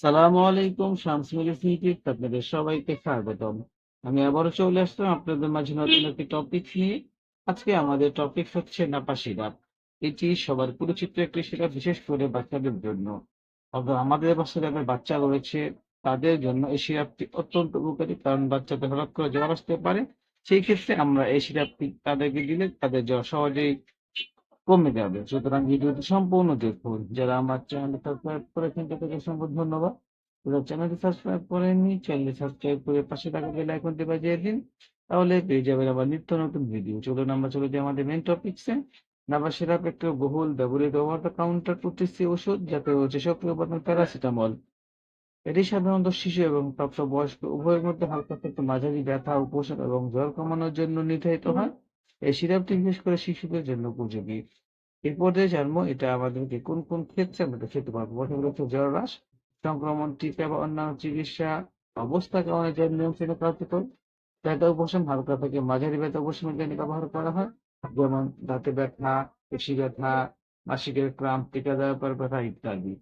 সালামু আলাইকুম শামস মিলিফিটিভ আপনাদের সবাইকে স্বাগতম। আমি আবারও চলে আসলাম আপনাদের মাঝে নতুন একটি টপিক নিয়ে। আজকে আমাদের টপিক হচ্ছে নাপা সিরাপ এটি সবার পরিচিত একটি সিরাপ বিশেষ করে বাচ্চাদের জন্য। আমাদের বাসায় বাচ্চা রয়েছে, তাদের জন্য এই সিরাপটি অত্যন্ত উপকারী, কারণ বাচ্চাদের হঠাৎ করে জ্বর আসতে পারে। সেই ক্ষেত্রে আমরা এই সিরাপটি তাদেরকে দিলে তাদের জ্বর সহজেই কমে যাবে। সুতরাং ভিডিওটি সম্পূর্ণ দেখুন। যারা আমার চ্যানেল সাবস্ক্রাইব করেছেন, তাদেরকে অসংখ্য ধন্যবাদ। যারা চ্যানেলটি সাবস্ক্রাইব করেননি চ্যানেলটি সাবস্ক্রাইব করে পাশে থাকা বেল আইকনটি বাজিয়ে দিন। তাহলে পেয়ে যাবেন আবার নিত্য নতুন ভিডিও চলুন আমরা চলে যাই আমাদের মেন টপিকসে নাবা সিরাপ একটি বহুল ব্যবহৃত ওভার দ্য কাউন্টার প্রতিশ্রী ওষুধ, যাতে হচ্ছে সক্রিয় উপাদান প্যারাসিটামল এটি সাধারণত শিশু এবং প্রাপ্তবয়স্ক উভয়ের মধ্যে হালকা থেকে মাঝারি ব্যথা উপশম এবং জ্বর কমানোর জন্য নির্ধারিত হয়। এই সিরাপটি বিশেষ করে শিশুদের জন্য উপযোগী। এর পর্যায়ে জানব এটা আমাদেরকে কোন কোন ক্ষেত্রে আমরা খেতে পারব। প্রথমে হচ্ছে জ্বর হ্রাস, সংক্রমণ, টিকা বা অন্যান্য চিকিৎসা, অবস্থা অবস্থাকে অনেক নিয়ন্ত্রণে কার্যকর। ব্যথা উপশম হালকা থেকে মাঝারি ব্যথা উপশমের জন্য ব্যবহার করা হয়, যেমন দাঁতে ব্যথা, পেশি ব্যথা, মাসিকের ক্রাম্প টিকা দেওয়ার পর ব্যথা ইত্যাদি।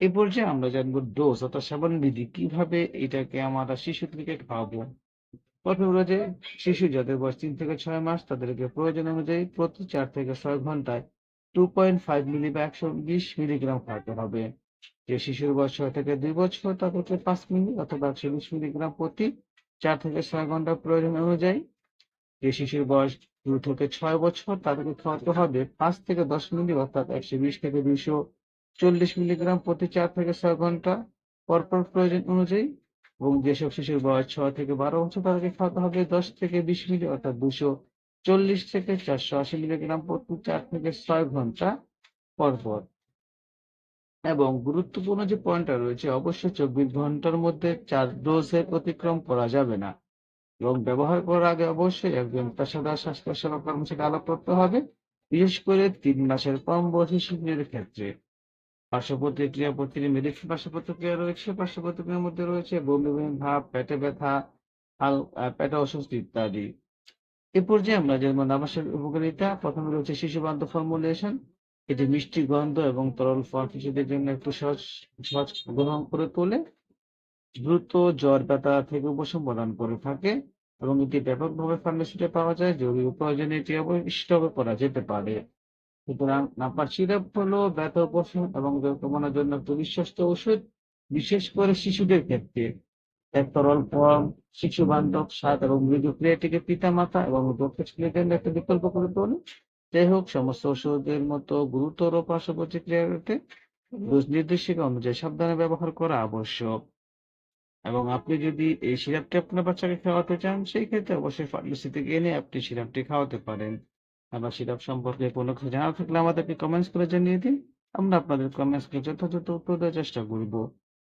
এই পর্যায়ে আমরা জানব ডোজ অর্থাৎ সেবন বিধি কীভাবে এটাকে আমরা শিশুদেরকে খাওয়াবো। প্রথমে রয়েছে শিশু যাদের বয়স তিন থেকে ছয় মাস, তাদেরকে প্রয়োজন অনুযায়ী প্রতি চার থেকে ছয় ঘন্টায় টু পয়েন্ট ফাইভ মিলি বা একশো বিশ মিলিগ্রাম খাওয়াতে হবে। যে শিশুর বয়স ছয় থেকে দুই বছর তাদেরকে পাঁচ মিলি অথবা একশো বিশ মিলিগ্রাম প্রতি চার থেকে ছয় ঘণ্টা প্রয়োজন অনুযায়ী। যে শিশুর বয়স দুই থেকে ছয় বছর, তাদেরকে খাওয়াতে হবে পাঁচ থেকে দশ মিলি অর্থাৎ একশো বিশ থেকে দুইশো চল্লিশ মিলিগ্রাম প্রতি চার থেকে ছয় ঘণ্টা। পরপর প্রয়োজন অনুযায়ী এবং যেসব শিশুর বয়স ছয় থেকে বারো বছর, তাদেরকে খাওয়াতে হবে দশ থেকে বিশ মিলি অর্থাৎ দুশো চল্লিশ থেকে চারশো আশি মিলিগ্রাম প্রতি চার থেকে ছয় ঘণ্টা পর পর। এবং গুরুত্বপূর্ণ যে পয়েন্টটা রয়েছে, অবশ্যই চব্বিশ ঘণ্টার মধ্যে চার ডোজের অতিক্রম করা যাবে না। এবং ব্যবহার করার আগে অবশ্যই একজন পেশাদার স্বাস্থ্য সেবা কর্মচারী আলাপ করতে হবে, বিশেষ করে তিন মাসের কম বয়সী শিশুদের ক্ষেত্রে। পার্শ্ব প্রতিক্রিয়া প্রতিটি মেডিসিন পার্শ্ব প্রতিক্রিয়া রয়েছে পার্শ্ব প্রতিক্রিয়ার মধ্যে রয়েছে বমি বমি ভাব পেটে ব্যথা পেটে অস্বস্তি ইত্যাদি। এ পর্যায়ে আমরা যেমন আবাসের উপকারিতা। প্রথমে রয়েছে শিশু বান্ধব ফর্মুলেশন এটি মিষ্টি গন্ধ এবং তরল ফল শিশুদের জন্য একটু সহজ সহজ গ্রহণ করে তোলে। দ্রুত জ্বর, ব্যথা থেকে উপশম প্রদান করে থাকে এবং এটি ব্যাপকভাবে ফার্মেসিতে পাওয়া যায়। জরুরি প্রয়োজনে এটি স্টক করা যেতে পারে। সুতরাং নাপার সিরাপ হলো ব্যথা উপশম এবং কমানোর জন্য একটি বিশ্বস্ত ওষুধ, বিশেষ করে শিশুদের ক্ষেত্রে। এক তরল ফর্ম শিশু বান্ধব স্বাদ এবং মৃদু ক্রিয়াটিকে পিতা মাতা এবং দক্ষিণের জন্য একটা বিকল্প করে তোলে। যাই হোক, সমস্ত ওষুধের মতো গুরুতর পার্শ্ব প্রতিক্রিয়াতে ডোজ নির্দেশিকা অনুযায়ী সাবধানে ব্যবহার করা আবশ্যক। এবং আপনি যদি এই সিরাপটি আপনার বাচ্চাকে খাওয়াতে চান, সেই ক্ষেত্রে অবশ্যই ফার্মেসি থেকে এনে আপনি সিরাপটি খাওয়াতে পারেন। আবার সিরাপ সম্পর্কে কোনো কিছু জানা থাকলে আমাদেরকে কমেন্টস করে জানিয়ে দিন। আমরা আপনাদের কমেন্টসকে যথাযথ উত্তর দেওয়ার চেষ্টা করব।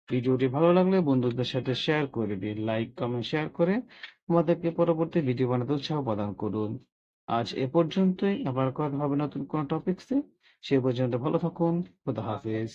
ভিডিওটি ভালো লাগলে বন্ধুদের সাথে শেয়ার করে দিন লাইক কমেন্ট শেয়ার করে আমাদেরকে পরবর্তী ভিডিও বানাতে উৎসাহ প্রদান করুন। আজ এ পর্যন্তই, আবার কথা হবে নতুন কোনো টপিক্সে সে পর্যন্ত ভালো থাকুন, খুদা হাফেজ।